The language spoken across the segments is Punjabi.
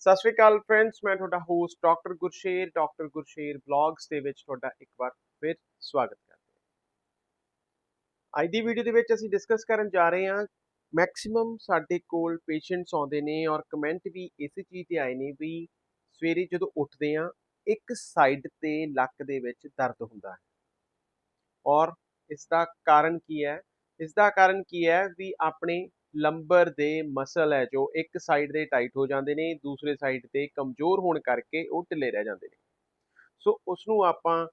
ਸਤਿ ਸ਼੍ਰੀ ਅਕਾਲ ਫਰੈਂਡਸ ਮੈਂ ਤੁਹਾਡਾ host doctor Gursher doctor Gursher blogs ਦੇ ਵਿੱਚ ਤੁਹਾਡਾ ਇੱਕ ਵਾਰ ਫਿਰ ਸਵਾਗਤ ਕਰਦੇ ਹਾਂ। ਅੱਜ ਦੀ ਵੀਡੀਓ ਦੇ ਵਿੱਚ ਅਸੀਂ ਡਿਸਕਸ ਕਰਨ ਜਾ ਰਹੇ ਹਾਂ ਮੈਕਸਿਮਮ ਸਾਡੇ ਕੋਲ ਪੇਸ਼ੈਂਟਸ ਆਉਂਦੇ ਨੇ ਔਰ ਕਮੈਂਟ ਵੀ ਇਸੇ ਚੀਜ਼ ਤੇ ਆਏ ਨੇ ਵੀ ਸਵੇਰੇ ਜਦੋਂ ਉੱਠਦੇ ਆ ਇੱਕ ਸਾਈਡ ਤੇ ਲੱਕ ਦੇ ਵਿੱਚ ਦਰਦ ਹੁੰਦਾ ਹੈ। ਔਰ ਇਸ ਦਾ ਕਾਰਨ ਕੀ ਹੈ? ਇਸ ਦਾ ਕਾਰਨ ਕੀ ਹੈ ਵੀ ਆਪਣੇ ਲੰਬਰ ਦੇ ਮਸਲ ਹੈ ਜੋ ਇੱਕ ਸਾਈਡ ਦੇ ਟਾਈਟ ਹੋ ਜਾਂਦੇ ਨੇ, ਦੂਸਰੇ ਸਾਈਡ ਤੇ ਕਮਜ਼ੋਰ ਹੋਣ ਕਰਕੇ ਉਹ ਢਿੱਲੇ ਰਹਿ ਜਾਂਦੇ ਨੇ। ਸੋ ਉਸ ਨੂੰ ਆਪਾਂ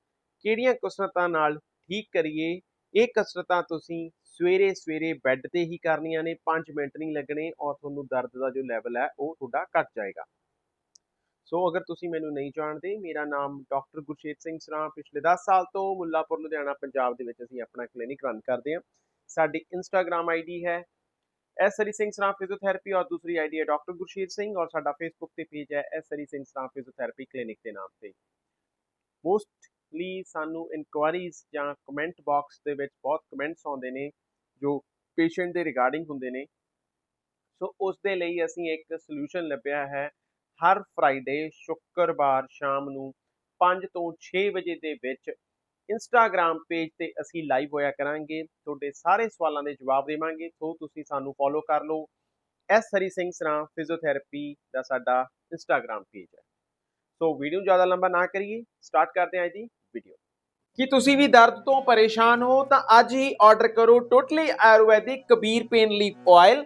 ਕਿਹੜੀਆਂ ਕਸਰਤਾਂ ਨਾਲ ਠੀਕ ਕਰੀਏ? ਇਹ ਕਸਰਤਾਂ ਤੁਸੀਂ ਸਵੇਰੇ ਸਵੇਰੇ ਬੈੱਡ ਤੇ ਹੀ ਕਰਨੀਆਂ ਨੇ 5 ਮਿੰਟ ਨਹੀਂ ਲੱਗਣੇ ਔਰ ਤੁਹਾਨੂੰ ਦਰਦ ਦਾ ਜੋ ਲੈਵਲ ਹੈ ਉਹ ਤੁਹਾਡਾ ਘਟ ਜਾਏਗਾ। ਸੋ ਅਗਰ ਤੁਸੀਂ ਮੈਨੂੰ ਨਹੀਂ ਜਾਣਦੇ, ਮੇਰਾ ਨਾਮ ਡਾਕਟਰ ਗੁਰਸ਼ੇਤ ਸਿੰਘ ਸਰਾਂ ਪਿਛਲੇ 10 ਸਾਲ ਤੋਂ ਮੁੱਲਾਪੁਰ, ਲੁਧਿਆਣਾ, ਪੰਜਾਬ ਦੇ ਵਿੱਚ ਅਸੀਂ ਆਪਣਾ ਕਲੀਨਿਕ ਰਨ ਕਰਦੇ ਹਾਂ। ਸਾਡੀ ਇੰਸਟਾਗ੍ਰam ਆਈਡੀ ਹੈ ਐਸ ਸਰੀ ਸਿੰਘ ਸਰਾਂ ਫਿਜ਼ੀਓਥੈਰੇਪੀ ਔਰ ਦੂਸਰੀ ਆਈਡੀ ਹੈ ਡਾਕਟਰ ਗੁਰਸ਼ੀਰ ਸਿੰਘ ਔਰ ਸਾਡਾ ਫੇਸਬੁੱਕ ਤੇ ਪੇਜ ਹੈ ਐਸ ਸਰੀ ਸਿੰਘ ਸਰਾਂ ਫਿਜ਼ੀਓਥੈਰੇਪੀ ਕਲੀਨਿਕ ਦੇ ਨਾਮ ਤੇ। ਮੋਸਟਲੀ ਸਾਨੂੰ ਇਨਕੁਆਰੀਜ਼ ਜਾਂ ਕਮੈਂਟ ਬਾਕਸ ਦੇ ਵਿੱਚ ਬਹੁਤ ਕਮੈਂਟਸ ਆਉਂਦੇ ਨੇ ਜੋ ਪੇਸ਼ੈਂਟ ਦੇ ਰਿਗਾਰਡਿੰਗ ਹੁੰਦੇ ਨੇ। ਸੋ ਉਸ ਦੇ ਲਈ ਅਸੀਂ ਇੱਕ ਸੋਲੂਸ਼ਨ ਲੱਭਿਆ ਹੈ। ਹਰ ਫਰਾਈਡੇ ਸ਼ੁੱਕਰਵਾਰ ਸ਼ਾਮ ਨੂੰ 5 ਤੋਂ 6 ਵਜੇ ਦੇ ਵਿੱਚ ਇੰਸਟਾਗ੍ਰam ਪੇਜ ਤੇ ਅਸੀਂ ਲਾਈਵ ਹੋਇਆ ਕਰਾਂਗੇ, ਤੁਹਾਡੇ ਸਾਰੇ ਸਵਾਲਾਂ ਦੇ ਜਵਾਬ ਦੇਵਾਂਗੇ, ਸੋ ਤੁਸੀਂ ਸਾਨੂੰ ਫੋਲੋ ਕਰ ਲਓ। ਐਸ ਹਰੀ ਸਿੰਘ ਸਰਾਂ ਫਿਜ਼ੀਓਥੈਰੇਪੀ ਦਾ ਸਾਡਾ ਇੰਸਟਾਗ੍ਰam ਪੇਜ ਹੈ। ਸੋ ਵੀਡੀਓ ਜ਼ਿਆਦਾ ਲੰਬਾ ਨਾ ਕਰੀਏ ਸਟਾਰਟ ਕਰਦੇ ਹਾਂ ਜੀ ਵੀਡੀਓ ਕੀ ਤੁਸੀਂ ਵੀ ਦਰਦ ਤੋਂ ਪਰੇਸ਼ਾਨ ਹੋ, ਤਾਂ ਅੱਜ ਹੀ ਆਰਡਰ ਕਰੋ totally Ayurvedic Kabir pain leaf oil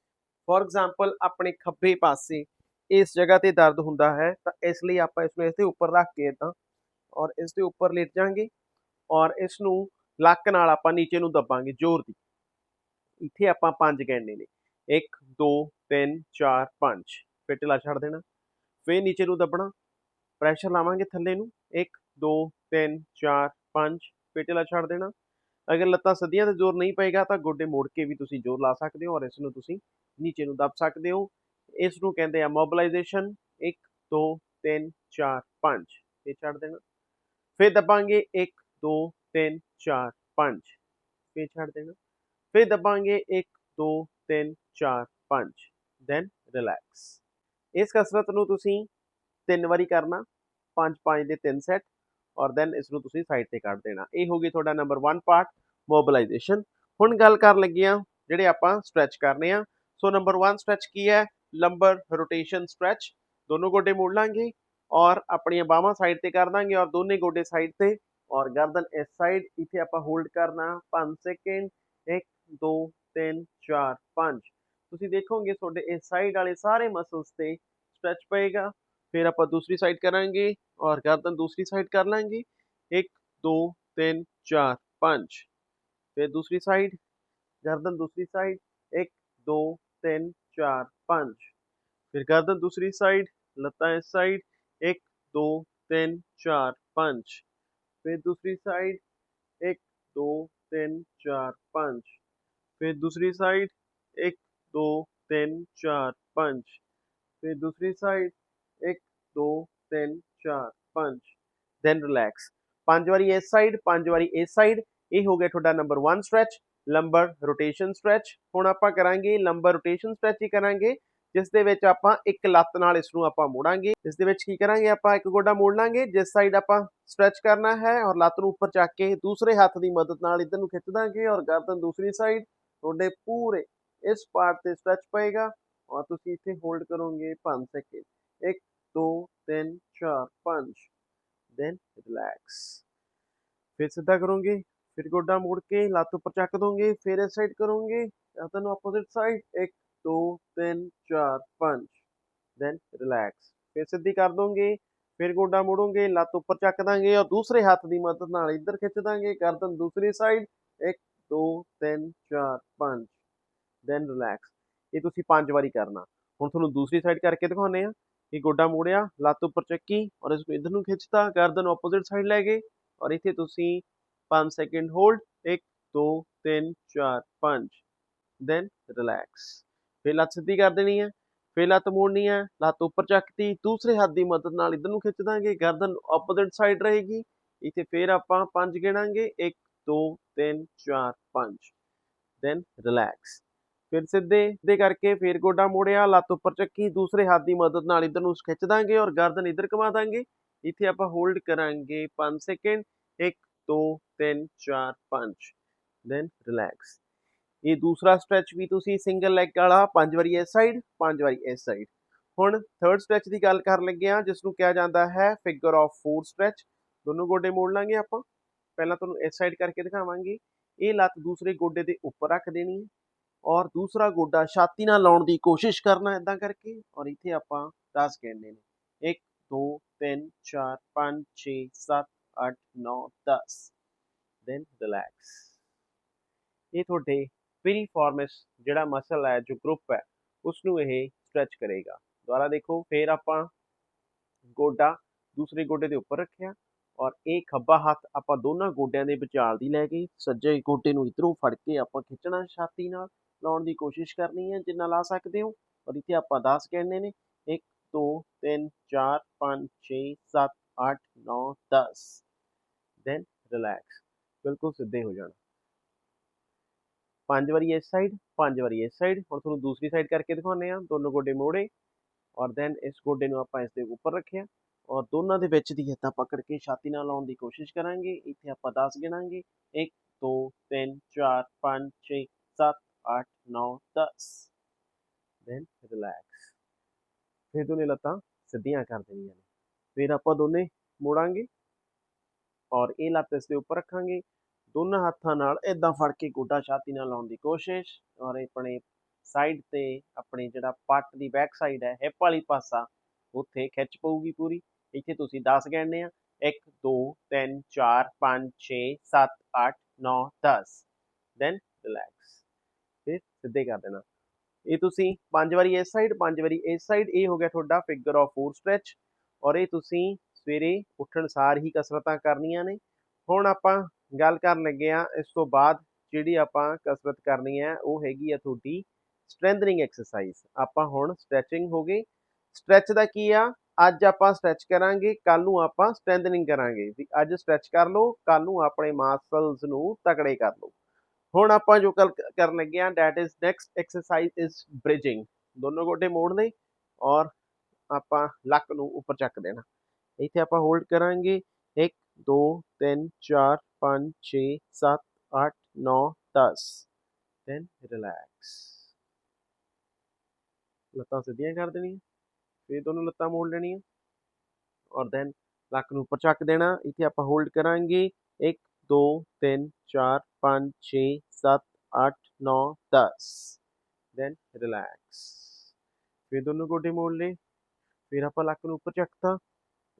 for example ਆਪਣੇ ਖੱਬੇ ਪਾਸੇ ਇਸ ਜਗ੍ਹਾ ਤੇ ਦਰਦ ਹੁੰਦਾ ਹੈ, ਤਾਂ ਇਸ ਲਈ ਆਪਾਂ ਇਸ ਨੂੰ ਇਸ ਦੇ ਉੱਪਰ ਰੱਖ ਕੇ ਇਦਾਂ ਔਰ ਇਸ ਦੇ ਉੱਪਰ ਲੇਟ ਜਾਾਂਗੇ ਔਰ ਇਸ ਨੂੰ ਲੱਕ ਨਾਲ ਆਪਾਂ ਨੀਚੇ ਨੂੰ ਦੱਬਾਂਗੇ ਜ਼ੋਰ ਦੀ। ਇੱਥੇ ਆਪਾਂ ਪੰਜ ਗੈਂਡੇ ਨੇ। 1 2 3 4 5 ਫਿਰ ਢਿੱਲਾ ਛੱਡ ਦੇਣਾ। ਫਿਰ ਨੀਚੇ ਨੂੰ ਦੱਬਣਾ। ਪ੍ਰੈਸ਼ਰ ਲਾਵਾਂਗੇ ਥੱਲੇ ਨੂੰ। 1 2 3 4 5 ਫਿਰ ਢਿੱਲਾ ਛੱਡ ਦੇਣਾ। ਅਗਰ ਲੱਤਾਂ ਸਦੀਆਂ ਤੇ ਜ਼ੋਰ ਨਹੀਂ ਪਏਗਾ ਤਾਂ ਗੋਡੇ ਮੋੜ ਕੇ ਵੀ ਤੁਸੀਂ ਜ਼ੋਰ ਲਾ ਸਕਦੇ ਹੋ ਔਰ ਇਸ ਨੂੰ ਤੁਸੀਂ ਨੀਚੇ ਨੂੰ ਦੱਬ ਸਕਦੇ ਹੋ। ਇਸ ਨੂੰ ਕਹਿੰਦੇ ਆ ਮੋਬਿਲਾਈਜੇਸ਼ਨ 1 2 3 4 5 ਇਹ ਛੱਡ ਦੇਣਾ। ਫਿਰ ਦਬਾਂਗੇ 1 2 3 4 5 ਫਿਰ ਛੱਡ ਦੇਣਾ। ਫਿਰ ਦਬਾਂਗੇ 1 2 3 4 5 ਦੈਨ ਰਿਲੈਕਸ ਇਸ ਕਸਰਤ ਨੂੰ ਤੁਸੀਂ ਤਿੰਨ ਵਾਰੀ ਕਰਨਾ। 5 5 ਦੇ ਤਿੰਨ ਸੈੱਟ ਔਰ ਦੈਨ ਇਸ ਨੂੰ ਤੁਸੀਂ ਸਾਈਡ ਤੇ ਕੱਢ ਦੇਣਾ। ਇਹ ਹੋ ਗਈ ਤੁਹਾਡਾ ਨੰਬਰ 1 ਪਾਰਟ ਮੋਬਿਲਾਈਜੇਸ਼ਨ ਹੁਣ ਗੱਲ ਕਰਨ ਲੱਗੇ ਆ ਜਿਹੜੇ ਆਪਾਂ ਸਟ੍ਰੈਚ ਕਰਨੇ ਆ ਸੋ ਨੰਬਰ 1 ਸਟ੍ਰੈਚ ਕੀ ਹੈ ਲੰਬਰ ਰੋਟੇਸ਼ਨ ਸਟ੍ਰੈਚ ਦੋਨੋਂ ਗੋਡੇ ਮੋੜ ਲਾਂਗੇ ਔਰ ਆਪਣੀਆਂ ਬਾਹਾਂ ਸਾਈਡ ਤੇ ਕਰ ਦਾਂਗੇ ਔਰ ਦੋਨੇ ਗੋਡੇ ਸਾਈਡ ਤੇ ਔਰ ਗਰਦਨ ਇਸ ਸਾਈਡ ਇੱਥੇ ਆਪਾਂ ਹੋਲਡ ਕਰਨਾ 5 ਸੈਕਿੰਡ 1 2 3 4 5 ਤੁਸੀਂ ਦੇਖੋਗੇ ਤੁਹਾਡੇ ਇਸ ਸਾਈਡ ਵਾਲੇ ਸਾਰੇ ਮਸਲਸ ਤੇ ਸਟ੍ਰੈਚ ਪਏਗਾ ਫਿਰ ਆਪਾਂ ਦੂਸਰੀ ਸਾਈਡ ਕਰਾਂਗੇ ਔਰ ਗਰਦਨ ਦੂਸਰੀ ਸਾਈਡ ਕਰ ਲਾਂਗੇ 1 2 3 4 5 ਫਿਰ ਦੂਸਰੀ ਸਾਈਡ ਗਰਦਨ ਦੂਸਰੀ ਸਾਈਡ 1 2 3 4 5 ਫਿਰ ਗਰਦਨ ਦੂਸਰੀ ਸਾਈਡ ਲੱਤਾਂ ਇਸ ਸਾਈਡ 1 2 3 4 5 ਫਿਰ ਦੂਸਰੀ ਸਾਈਡ 1 2 3 4 5 ਫਿਰ ਦੂਸਰੀ ਸਾਈਡ 1 2 3 4 5 ਫਿਰ ਦੂਸਰੀ ਸਾਈਡ 1 2 3 4 5 ਦੈਨ ਰਿਲੈਕਸ ਪੰਜ ਵਾਰੀ ਇਸ ਸਾਈਡ ਪੰਜ ਵਾਰੀ ਇਸ ਸਾਈਡ ਇਹ ਹੋ ਗਿਆ ਤੁਹਾਡਾ number 1 stretch lumbar rotation stretch ਹੁਣ ਆਪਾਂ ਕਰਾਂਗੇ ਲੰਬਰ ਰੋਟੇਸ਼ਨ ਸਟ੍ਰੈਚ ਹੀ ਕਰਾਂਗੇ, ਜਿਸ ਦੇ ਵਿੱਚ ਆਪਾਂ ਇੱਕ ਲੱਤ ਨਾਲ ਇਸ ਨੂੰ ਆਪਾਂ ਮੋੜਾਂਗੇ। ਇਸ ਦੇ ਵਿੱਚ ਕੀ ਕਰਾਂਗੇ ਆਪਾਂ, ਇੱਕ ਗੋਡਾ ਮੋੜ ਲਾਂਗੇ, ਜਿਸ ਸਾਈਡ ਆਪਾਂ ਸਟ੍ਰੈਚ ਕਰਨਾ ਹੈ ਔਰ ਲੱਤ ਨੂੰ ਉੱਪਰ ਚੱਕ ਕੇ ਦੂਸਰੇ ਹੱਥ ਦੀ ਮਦਦ ਨਾਲ ਇਧਰ ਨੂੰ ਖਿੱਚ ਦਾਂਗੇ ਔਰ ਗਰਦਨ ਦੂਸਰੀ ਸਾਈਡ ਤੁਹਾਡੇ ਪੂਰੇ ਇਸ ਪਾਰਟ ਤੇ ਸਟ੍ਰੈਚ ਪਏਗਾ। ਔਰ ਤੁਸੀਂ ਇੱਥੇ ਹੋਲਡ ਕਰੋਗੇ 5 ਸੈਕਿੰਡ 1 2 3 4 5 ਦੈਨ ਰਿਲੈਕਸ ਫਿਰ ਸਿੱਧਾ ਕਰੋਗੇ। ਫਿਰ ਗੋਡਾ ਮੋੜ ਕੇ ਲੱਤ ਉੱਪਰ ਚੱਕ ਦੋਗੇ, ਫਿਰ ਇਸ ਸਾਈਡ ਕਰੋਗੇ। ਜਾਂ ਨੂੰ ਆਪੋਜ਼ਿਟ ਸਾਈਡ 1 2 3 4 5 ਦੈਨ ਰਿਲੈਕਸ ਫਿਰ ਸਿੱਧੀ ਕਰ ਦੋਗੇ, ਫਿਰ ਗੋਡਾ ਮੋੜੋਗੇ, ਲੱਤ ਉੱਪਰ ਚੱਕ ਦਾਂਗੇ ਔਰ ਦੂਸਰੇ ਹੱਥ ਦੀ ਮਦਦ ਨਾਲ ਇੱਧਰ ਖਿੱਚ ਦਾਂਗੇ ਗਰਦਨ ਦੂਸਰੀ ਸਾਈਡ 1 2 3 4 5 ਦੈਨ ਰਿਲੈਕਸ ਇਹ ਤੁਸੀਂ ਪੰਜ ਵਾਰੀ ਕਰਨਾ। ਹੁਣ ਤੁਹਾਨੂੰ ਦੂਸਰੀ ਸਾਈਡ ਕਰਕੇ ਦਿਖਾਉਂਦੇ ਆ ਇਹ ਗੋਡਾ ਮੋੜਿਆ, ਲੱਤ ਉੱਪਰ ਚੱਕੀ ਔਰ ਇਸ ਨੂੰ ਇਧਰ ਨੂੰ ਖਿੱਚਤਾ ਗਰਦਨ ਆਪੋਜ਼ਿਟ ਸਾਈਡ ਲੈ ਗਏ। ਔਰ ਇੱਥੇ ਤੁਸੀਂ 5 ਸੈਕਿੰਡ ਹੋਲਡ 1 2 3 4 5 ਦੈਨ ਰਿਲੈਕਸ ਫਿਰ ਲੱਤ ਸਿੱਧੀ ਕਰ ਦੇਣੀ ਹੈ, ਫਿਰ ਲੱਤ ਮੋੜਨੀ ਹੈ, ਲੱਤ ਉੱਪਰ ਚੱਕਤੀ ਦੂਸਰੇ ਹੱਥ ਦੀ ਮਦਦ ਨਾਲ ਇਧਰ ਨੂੰ ਖਿੱਚ ਦਾਂਗੇ, ਗਰਦਨ ਆਪੋਜ਼ਿਟ ਸਾਈਡ ਰਹੇਗੀ। ਇੱਥੇ ਫਿਰ ਆਪਾਂ 5 ਗਿਣਾਂਗੇ 1 2 3 4 5 ਦੈਨ ਰਿਲੈਕਸ ਫਿਰ ਸਿੱਧੇ ਦੇ ਕਰਕੇ ਫਿਰ ਗੋਡਾ ਮੋੜਿਆ, ਲੱਤ ਉੱਪਰ ਚੱਕੀ, ਦੂਸਰੇ ਹੱਥ ਦੀ ਮਦਦ ਨਾਲ ਇਧਰ ਨੂੰ ਖਿੱਚ ਦਾਂਗੇ ਔਰ ਗਰਦਨ ਇਧਰ ਘੁਮਾ ਦਾਂਗੇ। ਇੱਥੇ ਆਪਾਂ ਹੋਲਡ ਕਰਾਂਗੇ 5 ਸੈਕਿੰਡ 1 2 3 4 5 ਦੈਨ ਰਿਲੈਕਸ ਇਹ ਦੂਸਰਾ ਸਟ੍ਰੈਚ ਵੀ ਤੁਸੀਂ ਸਿੰਗਲ ਲੈਗ ਵਾਲਾ, ਪੰਜ ਵਾਰੀ ਇਸ ਸਾਈਡ ਪੰਜ ਵਾਰੀ ਇਸ ਸਾਈਡ ਹੁਣ ਥਰਡ ਸਟ੍ਰੈਚ ਦੀ ਗੱਲ ਕਰਨ ਲੱਗੇ ਆ ਜਿਸ ਨੂੰ ਕਿਹਾ ਜਾਂਦਾ ਹੈ ਫਿਗਰ ਆਫ 4 ਸਟ੍ਰੈਚ ਦੋਨੋਂ ਗੋਡੇ ਮੋੜ ਲਾਂਗੇ ਆਪਾਂ। ਪਹਿਲਾਂ ਤੁਹਾਨੂੰ ਇਸ ਸਾਈਡ ਕਰਕੇ ਦਿਖਾਵਾਂਗੇ। ਇਹ ਲੱਤ ਦੂਸਰੇ ਗੋਡੇ ਦੇ ਉੱਪਰ ਰੱਖ ਦੇਣੀ ਹੈ। ਔਰ ਦੂਸਰਾ ਗੋਡਾ ਛਾਤੀ ਨਾਲ ਲਾਉਣ ਦੀ ਕੋਸ਼ਿਸ਼ ਕਰਨਾ ਇਦਾਂ ਕਰਕੇ। ਔਰ ਇੱਥੇ ਆਪਾਂ 10 ਗਿਣਨੇ ਨੇ। 1 2 3 4 5 6 7 8 9 10 ਦੈਨ ਰਿਲੈਕਸ ਇਹ ਤੁਹਾਡੇ ਪੀਰੀਫਾਰਮਸ ਜਿਹੜਾ ਮਸਲ ਹੈ, ਜੋ ਗਰੁੱਪ ਹੈ ਉਸ ਨੂੰ ਇਹ ਸਟ੍ਰੈਚ ਕਰੇਗਾ। ਦੁਬਾਰਾ ਦੇਖੋ, ਫਿਰ ਆਪਾਂ ਗੋਡਾ ਦੂਸਰੇ ਗੋਡੇ ਦੇ ਉੱਪਰ ਰੱਖਿਆ ਔਰ ਇਹ ਖੱਬਾ ਹੱਥ ਆਪਾਂ ਦੋਨਾਂ ਗੋਡਿਆਂ ਦੇ ਵਿਚਾਲ ਦੀ ਲੈ ਕੇ ਸੱਜੇ ਗੋਡੇ ਨੂੰ ਇਧਰੋਂ ਫੜ ਕੇ ਆਪਾਂ ਖਿੱਚਣਾ ਛਾਤੀ ਨਾਲ। ਲਾਉਣ ਦੀ ਕੋਸ਼ਿਸ਼ ਕਰਨੀ ਹੈ, ਜਿੰਨਾ ਲਾ ਸਕਦੇ ਹੋ। ਔਰ ਇੱਥੇ ਆਪਾਂ 10 ਕਹਿੰਦੇ ਨੇ। 1 2 3 4 5 6 7 8 9 10 ਦੈਨ ਰਿਲੈਕਸ ਬਿਲਕੁਲ ਸਿੱਧੇ ਹੋ ਜਾਣਾ ਪੰਜ ਵਾਰੀ ਇਸ ਸਾਈਡ ਪੰਜ ਵਾਰੀ ਇਸ ਸਾਈਡ ਹੁਣ ਤੁਹਾਨੂੰ ਦੂਸਰੀ ਸਾਈਡ ਕਰਕੇ ਦਿਖਾਉਂਦੇ ਆ ਦੋਨੋਂ ਗੋਡੇ ਮੋੜੇ ਔਰ ਦੈਨ ਇਸ ਗੋਡੇ ਨੂੰ ਆਪਾਂ ਇਸ ਦੇ ਉੱਪਰ ਰੱਖਿਆ ਔਰ ਦੋਨਾਂ ਦੇ ਵਿੱਚ ਦੀ ਹੱਥਾਂ ਪਕੜ ਕੇ ਛਾਤੀ ਨਾਲ ਲਾਉਣ ਦੀ ਕੋਸ਼ਿਸ਼ ਕਰਾਂਗੇ ਇੱਥੇ ਆਪਾਂ 10 ਗਿਣਾਂਗੇ 1 2 3 4 5 6 7 8 9 10 ਦੈਨ ਰਿਲੈਕਸ ਫਿਰ ਦੋਨੇ ਲੱਤਾਂ ਸਿੱਧੀਆਂ ਕਰ ਦੇਣੀਆਂ ਫਿਰ ਆਪਾਂ ਦੋਨੇ ਮੋੜਾਂਗੇ ਔਰ ਇਹ ਲੱਤ ਇਸ ਦੇ ਉੱਪਰ ਰੱਖਾਂਗੇ। ਦੋਨਾਂ ਹੱਥਾਂ ਨਾਲ ਇਦਾਂ ਫੜ ਕੇ ਗੋਡਾ ਛਾਤੀ ਨਾਲ ਲਾਉਣ ਦੀ ਕੋਸ਼ਿਸ਼ ਔਰ ਆਪਣੇ ਸਾਈਡ ਤੇ ਆਪਣੇ ਜਿਹੜਾ ਪੱਟ ਦੀ ਬੈਕ ਸਾਈਡ ਹੈ ਹਿਪ ਵਾਲੀ ਪਾਸਾ, ਉੱਥੇ ਖਿੱਚ ਪਊਗੀ ਪੂਰੀ। ਇੱਥੇ ਤੁਸੀਂ 10 ਗਿਣਨੇ ਆ। 1 2 3 4 5 6 7 8 9 10 ਦੈਨ ਰਿਲੈਕਸ ਫਿਰ ਸਿੱਧੇ ਕਰ ਦੇਣਾ। ਇਹ ਤੁਸੀਂ ਪੰਜ ਵਾਰੀ ਇਸ ਸਾਈਡ ਪੰਜ ਵਾਰੀ ਇਸ ਸਾਈਡ ਇਹ ਹੋ ਗਿਆ ਤੁਹਾਡਾ ਫਿਗਰ ਆਫ 4 ਸਟ੍ਰੈਚ ਔਰ ਇਹ ਤੁਸੀਂ ਸਵੇਰੇ ਉੱਠਣ ਸਾਰ ਹੀ ਕਸਰਤਾਂ ਕਰਨੀਆਂ ਨੇ। ਹੁਣ ਆਪਾਂ ਗੱਲ ਕਰਨ ਲੱਗੇ ਆ ਇਸ ਤੋਂ ਬਾਅਦ ਜਿਹੜੀ ਆਪਾਂ ਕਸਰਤ ਕਰਨੀ ਹੈ, ਉਹ ਹੈਗੀ ਆ ਤੁਹਾਡੀ ਸਟਰੈਂਥਨਿੰਗ ਐਕਸਰਸਾਈਜ਼ ਆਪਾਂ ਹੁਣ ਸਟ੍ਰੈਚਿੰਗ ਹੋ ਗਈ ਸਟ੍ਰੈਚ ਦਾ ਕੀ ਆ? ਅੱਜ ਆਪਾਂ ਸਟ੍ਰੈਚ ਕਰਾਂਗੇ ਕੱਲ ਨੂੰ ਆਪਾਂ ਸਟਰੈਂਥਨਿੰਗ ਕਰਾਂਗੇ। ਵੀ ਅੱਜ ਸਟ੍ਰੈਚ ਕਰ ਲਓ ਕੱਲ ਨੂੰ ਆਪਣੇ ਮਸਲਸ ਨੂੰ ਤਕੜੇ ਕਰ ਲਓ। ਹੁਣ ਆਪਾਂ ਜੋ ਕੱਲ ਕਰਨ ਲੱਗੇ ਆ that is next exercise is bridging ਦੋਨੋਂ ਗੋਡੇ ਮੋੜ ਮੋੜਨੇ ਔਰ ਆਪਾਂ ਲੱਕ ਨੂੰ ਉੱਪਰ ਚੱਕ ਦੇਣਾ। ਇੱਥੇ ਆਪਾਂ ਹੋਲਡ ਕਰਾਂਗੇ। 1 2 3 4 5 6 7 8 9 10 ਦੈਨ ਰਿਲੈਕਸ ਲੱਤਾਂ ਸਿੱਧੀਆਂ ਕਰ ਦੇਣੀਆਂ। ਫਿਰ ਦੋਨੋਂ ਲੱਤਾਂ ਮੋੜ ਲੈਣੀਆਂ। ਔਰ ਦੈਨ ਲੱਕ ਨੂੰ ਉੱਪਰ ਚੱਕ ਦੇਣਾ। ਇੱਥੇ ਆਪਾਂ ਹੋਲਡ ਕਰਾਂਗੇ। 1 2 3 4 5 6 7 8 9 10 ਦੈਨ ਰਿਲੈਕਸ ਫਿਰ ਦੋਨੋਂ ਗੋਡੇ ਮੋੜ ਲਏ। ਫਿਰ ਆਪਾਂ ਲੱਕ ਨੂੰ ਉੱਪਰ ਚੱਕਤਾ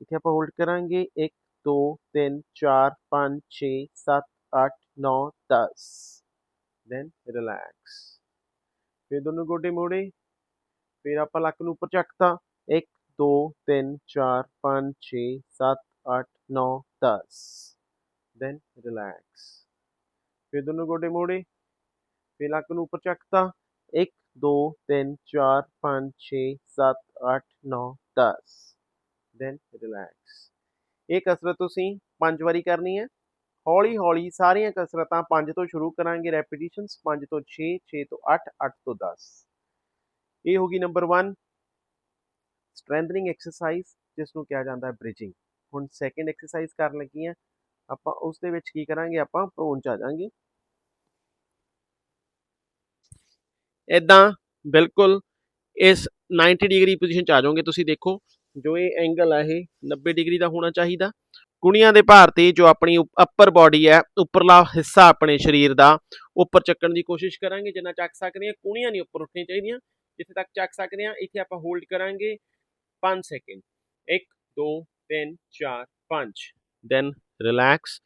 ਇੱਥੇ ਆਪਾਂ ਹੋਲਡ ਕਰਾਂਗੇ 1 2 3 4 5 6 7 8 9 10 ਦੈਨ ਰਿਲੈਕਸ ਫਿਰ ਦੋਨੋਂ ਗੋਡੇ ਮੋੜੇ ਫਿਰ ਆਪਾਂ ਲੱਕ ਨੂੰ ਉੱਪਰ ਚੱਕਤਾ 1 2 3 4 5 6 7 8 9 10 ਦੈਨ ਰਿਲੈਕਸ ਫਿਰ ਦੋਨੋਂ ਗੋਡੇ ਮੋੜੇ ਫਿਰ ਲੱਕ ਨੂੰ ਉੱਪਰ ਚੱਕਤਾ 1 2 3 4 5 6 7 8 9 10 ਦੈਨ ਰਿਲੈਕਸ ਇਹ ਕਸਰਤ ਤੁਸੀਂ ਪੰਜ ਵਾਰੀ ਕਰਨੀ ਹੈ। ਹੌਲੀ ਹੌਲੀ ਸਾਰੀਆਂ ਕਸਰਤਾਂ ਪੰਜ ਤੋਂ ਸ਼ੁਰੂ ਕਰਾਂਗੇ। ਰੈਪੀਟੀਸ਼ਨਸ 5 ਤੋਂ 6 6 ਤੋਂ 8 8 ਤੋਂ 10 ਇਹ ਹੋਗੀ ਨੰਬਰ 1 ਸਟਰੈਂਥਨਿੰਗ ਐਕਸਰਸਾਈਜ਼ ਜਿਸ ਨੂੰ ਕਿਹਾ ਜਾਂਦਾ ਹੈ ਬ੍ਰਿਜਿੰਗ ਹੁਣ ਸੈਕੰਡ ਐਕਸਰਸਾਈਜ਼ ਕਰਨ ਲੱਗੀ ਆ ਆਪਾਂ ਉਸ ਦੇ ਵਿੱਚ ਕੀ ਕਰਾਂਗੇ? ਆਪਾਂ ਪ੍ਰੋਨ ਚ ਆ ਜਾਾਂਗੇ। ਇਦਾਂ ਬਿਲਕੁਲ ਇਸ 90 ਡਿਗਰੀ ਪੋਜੀਸ਼ਨ ਚ ਆ ਜਾਓਗੇ, ਤੁਸੀਂ ਦੇਖੋ ਜੋ ਇਹ ਐਂਗਲ ਹੈ ਇਹ 90 ਡਿਗਰੀ ਦਾ ਹੋਣਾ ਚਾਹੀਦਾ। ਕੁਣੀਆਂ ਦੇ ਭਾਰ ਤੇ ਜੋ ਆਪਣੀ ਅਪਰ ਬਾਡੀ ਹੈ, ਉੱਪਰਲਾ ਹਿੱਸਾ ਆਪਣੇ ਸਰੀਰ ਦਾ, ਉੱਪਰ ਚੱਕਣ ਦੀ ਕੋਸ਼ਿਸ਼ ਕਰਾਂਗੇ, ਜਿੰਨਾ ਚੱਕ ਸਕਦੇ ਹਾਂ, ਕੁਣੀਆਂ ਨਹੀਂ ਉੱਪਰ ਉੱਠਣੀਆਂ ਚਾਹੀਦੀਆਂ, ਜਿੱਥੇ ਤੱਕ ਚੱਕ ਸਕਦੇ ਹਾਂ, ਇੱਥੇ ਆਪਾਂ ਹੋਲਡ ਕਰਾਂਗੇ 5 ਸੈਕਿੰਡ 1 2 3 4 5 ਦੈਨ ਰਿਲੈਕਸ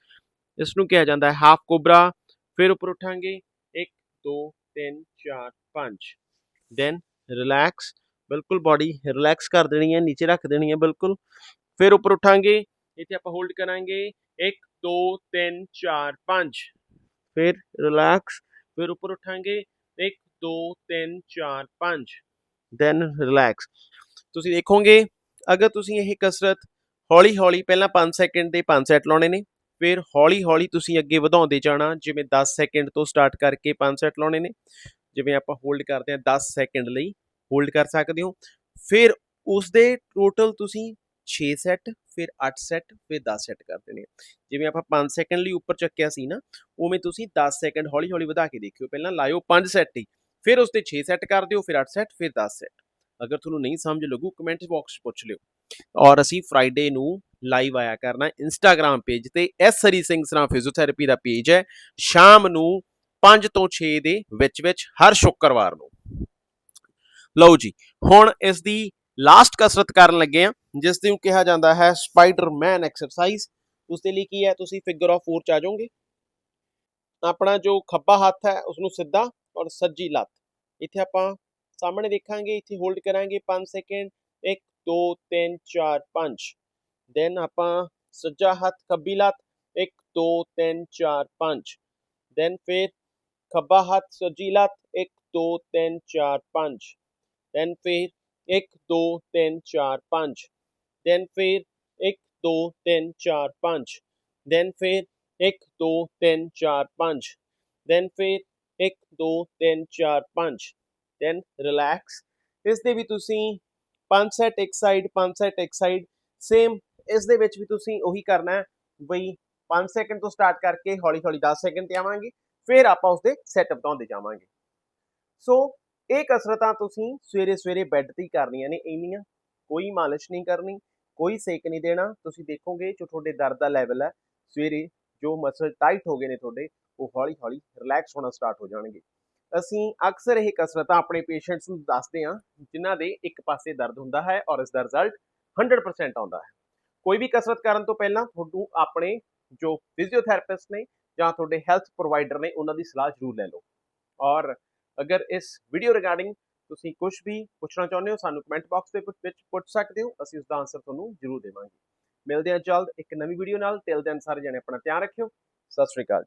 ਇਸ ਨੂੰ ਕਿਹਾ ਜਾਂਦਾ ਹੈ ਹਾਫ ਕੋਬਰਾ ਫਿਰ ਉੱਪਰ ਉਠਾਂਗੇ। 1 2 3 4 5 ਦੈਨ ਰਿਲੈਕਸ ਬਿਲਕੁਲ ਬਾਡੀ ਰਿਲੈਕਸ ਕਰ ਦੇਣੀ ਹੈ, ਨੀਚੇ ਰੱਖ ਦੇਣੀ ਹੈ, ਬਿਲਕੁਲ। ਫਿਰ ਉੱਪਰ ਉਠਾਂਗੇ, ਇੱਥੇ ਆਪਾਂ ਹੋਲਡ ਕਰਾਂਗੇ। 1 2 3 4 5 ਫਿਰ ਰਿਲੈਕਸ ਫਿਰ ਉੱਪਰ ਉਠਾਂਗੇ। 1 2 3 4 5 ਦੈਨ ਰਿਲੈਕਸ ਤੁਸੀਂ ਦੇਖੋਗੇ, ਅਗਰ ਤੁਸੀਂ ਇਹ ਕਸਰਤ ਹੌਲੀ ਹੌਲੀ ਪਹਿਲਾਂ 5 ਸੈਕਿੰਡ ਦੇ 5 ਸੈਟ ਲਾਉਣੇ ਨੇ ਫਿਰ ਹੌਲੀ ਹੌਲੀ ਤੁਸੀਂ ਅੱਗੇ ਵਧਾਉਂਦੇ ਜਾਣਾ, ਜਿਵੇਂ 10 ਸੈਕਿੰਡ ਤੋਂ ਸਟਾਰਟ ਕਰਕੇ 5 ਸੈਟ ਲਾਉਣੇ ਨੇ। ਜਿਵੇਂ ਆਪਾਂ ਹੋਲਡ ਕਰਦੇ ਹਾਂ 10 ਸੈਕਿੰਡ ਲਈ ਹੋਲਡ ਕਰ ਸਕਦੇ ਹੋ। ਫਿਰ ਉਸ ਦੇ ਟੋਟਲ ਤੁਸੀਂ 6 ਸੈਟ ਫਿਰ 8 ਸੈਟ ਫਿਰ 10 ਸੈਟ ਕਰ ਦੇਣੇ ਜਿਵੇਂ ਆਪਾਂ 5 ਸੈਕਿੰਡ ਲਈ ਉੱਪਰ ਚੱਕਿਆ ਸੀ ਨਾ, ਉਵੇਂ ਤੁਸੀਂ 10 ਸੈਕਿੰਡ ਹੌਲੀ ਹੌਲੀ ਵਧਾ ਕੇ ਦੇਖਿਓ। ਪਹਿਲਾਂ ਲਾਇਓ 5 ਸੈਟ ਹੀ ਫਿਰ ਉਸ ਤੇ 6 ਸੈਟ ਕਰ ਦਿਓ, ਫਿਰ 8 ਸੈਟ ਫਿਰ 10 ਸੈਟ ਅਗਰ ਤੁਹਾਨੂੰ ਨਹੀਂ ਸਮਝ ਲੱਗੂ ਕਮੈਂਟ ਬਾਕਸ 'ਚ ਪੁੱਛ ਲਿਓ। ਔਰ ਅਸੀਂ ਫਰਾਈਡੇ ਨੂੰ ਲਾਈਵ ਆਇਆ ਕਰਨਾ ਇੰਸਟਾਗ੍ਰam ਪੇਜ ਤੇ। ਐਸ ਹਰੀ ਸਿੰਘ ਸਰਾ ਫਿਜ਼ੀਓਥੈਰੇਪੀ ਦਾ ਪੇਜ ਹੈ। ਸ਼ਾਮ ਨੂੰ 5 ਤੋਂ 6 ਦੇ ਵਿੱਚ ਵਿੱਚ ਹਰ ਸ਼ੁੱਕਰਵਾਰ ਨੂੰ। ਲਓ ਜੀ, ਹੁਣ ਇਸ ਦੀ ਲਾਸਟ ਕਸਰਤ ਕਰਨ ਲੱਗੇ ਆ ਜਿਸ ਨੂੰ ਕਿਹਾ ਜਾਂਦਾ ਹੈ ਸਪਾਈਡਰਮੈਨ ਐਕਸਰਸਾਈਜ਼ ਉਸ ਦੇ ਲਈ ਕੀ ਹੈ? ਤੁਸੀਂ ਫਿਗਰ ਆਫ 4 ਚ ਆ ਜਾਓਗੇ। ਆਪਣਾ ਜੋ ਖੱਬਾ ਹੱਥ ਹੈ ਉਸ ਨੂੰ ਸਿੱਧਾ ਔਰ ਸੱਜੀ ਲੱਤ। ਇੱਥੇ ਆਪਾਂ ਸਾਹਮਣੇ ਦੇਖਾਂਗੇ, ਇੱਥੇ ਹੋਲਡ ਕਰਾਂਗੇ 5 ਸੈਕਿੰਡ 1 2 3 4 5 ਦੈਨ ਆਪਾਂ ਸੱਜਾ ਹੱਥ ਖੱਬੀ ਲੱਤ 1 2 3 4 5 ਦੈਨ ਫਿਰ ਖੱਬਾ ਹੱਥ ਸੱਜੀ ਲੱਤ 1 2 3 4 5 ਦੈਨ ਫਿਰ 1 2 3 4 5 ਦੈਨ ਫਿਰ 1 2 3 4 5 ਦੈਨ ਫਿਰ 1 2 3 4 5 ਦੈਨ ਫਿਰ 1 2 3 4 5 ਦੈਨ ਰਿਲੈਕਸ ਇਸ ਦੇ ਵੀ ਤੁਸੀਂ 5 ਸੈਟ ਇੱਕ ਸਾਈਡ 5 ਸੈਟ ਇੱਕ ਸਾਈਡ ਸੇਮ ਇਸ ਦੇ ਵਿੱਚ ਵੀ ਤੁਸੀਂ ਉਹੀ ਕਰਨਾ ਹੈ, ਬਈ 5 ਸੈਕਿੰਡ ਤੋਂ ਸਟਾਰਟ ਕਰਕੇ ਹੌਲੀ ਹੌਲੀ 10 ਸੈਕਿੰਡ ਤੇ ਆਵਾਂਗੇ, ਫਿਰ ਆਪਾਂ ਉਸਦੇ ਸੈਟ ਵਧਾਉਂਦੇ ਜਾਵਾਂਗੇ। ਸੋ ਇਹ ਕਸਰਤਾਂ ਤੁਸੀਂ ਸਵੇਰੇ ਸਵੇਰੇ ਬੈੱਡ ਤੇ ਹੀ ਕਰਨੀਆਂ ਨੇ ਇੰਨੀਆਂ, ਕੋਈ ਮਾਲਿਸ਼ ਨਹੀਂ ਕਰਨੀ, ਕੋਈ ਸੇਕ ਨਹੀਂ ਦੇਣਾ, ਤੁਸੀਂ ਦੇਖੋਗੇ ਜੋ ਤੁਹਾਡੇ ਦਰਦ ਦਾ ਲੈਵਲ ਹੈ, ਸਵੇਰੇ ਜੋ ਮਸਲ ਟਾਈਟ ਹੋ ਗਏ ਨੇ ਤੁਹਾਡੇ, ਉਹ ਹੌਲੀ ਹੌਲੀ ਰਿਲੈਕਸ ਹੋਣਾ ਸਟਾਰਟ ਹੋ ਜਾਣਗੇ। ਅਸੀਂ ਅਕਸਰ ਇਹ ਕਸਰਤਾਂ ਆਪਣੇ ਪੇਸ਼ੈਂਟਸ ਨੂੰ ਦੱਸਦੇ ਹਾਂ, ਜਿਨ੍ਹਾਂ ਦੇ ਇੱਕ ਪਾਸੇ ਦਰਦ ਹੁੰਦਾ ਹੈ ਔਰ ਇਸ ਦਾ ਰਿਜ਼ਲਟ 100% ਆਉਂਦਾ ਹੈ। ਕੋਈ ਵੀ ਕਸਰਤ ਕਰਨ ਤੋਂ ਪਹਿਲਾਂ ਤੁਹਾਨੂੰ ਆਪਣੇ ਜੋ ਫਿਜ਼ੀਓਥੈਰੇਪਿਸਟ ਨੇ ਜਾਂ ਤੁਹਾਡੇ ਹੈਲਥ ਪ੍ਰੋਵਾਈਡਰ ਨੇ ਉਹਨਾਂ ਦੀ ਸਲਾਹ ਜ਼ਰੂਰ ਲੈ ਲਓ। ਔਰ ਅਗਰ ਇਸ ਵੀਡੀਓ ਰਿਗਾਰਡਿੰਗ ਤੁਸੀਂ ਕੁਝ ਵੀ ਪੁੱਛਣਾ ਚਾਹੁੰਦੇ ਹੋ, ਸਾਨੂੰ ਕਮੈਂਟ ਬਾਕਸ ਦੇ ਵਿੱਚ ਪੁੱਛ ਸਕਦੇ ਹੋ, ਅਸੀਂ ਉਸ ਦਾ ਆਨਸਰ ਤੁਹਾਨੂੰ ਜ਼ਰੂਰ ਦੇਵਾਂਗੇ। ਮਿਲਦੇ ਹਾਂ ਜਲਦ ਇੱਕ ਨਵੀਂ ਵੀਡੀਓ ਨਾਲ। ਟਿਲ ਦੈਨ ਸਾਰੇ ਜਣੇ ਆਪਣਾ ਧਿਆਨ ਰੱਖਿਓ। ਸਤਿ ਸ਼੍ਰੀ ਅਕਾਲ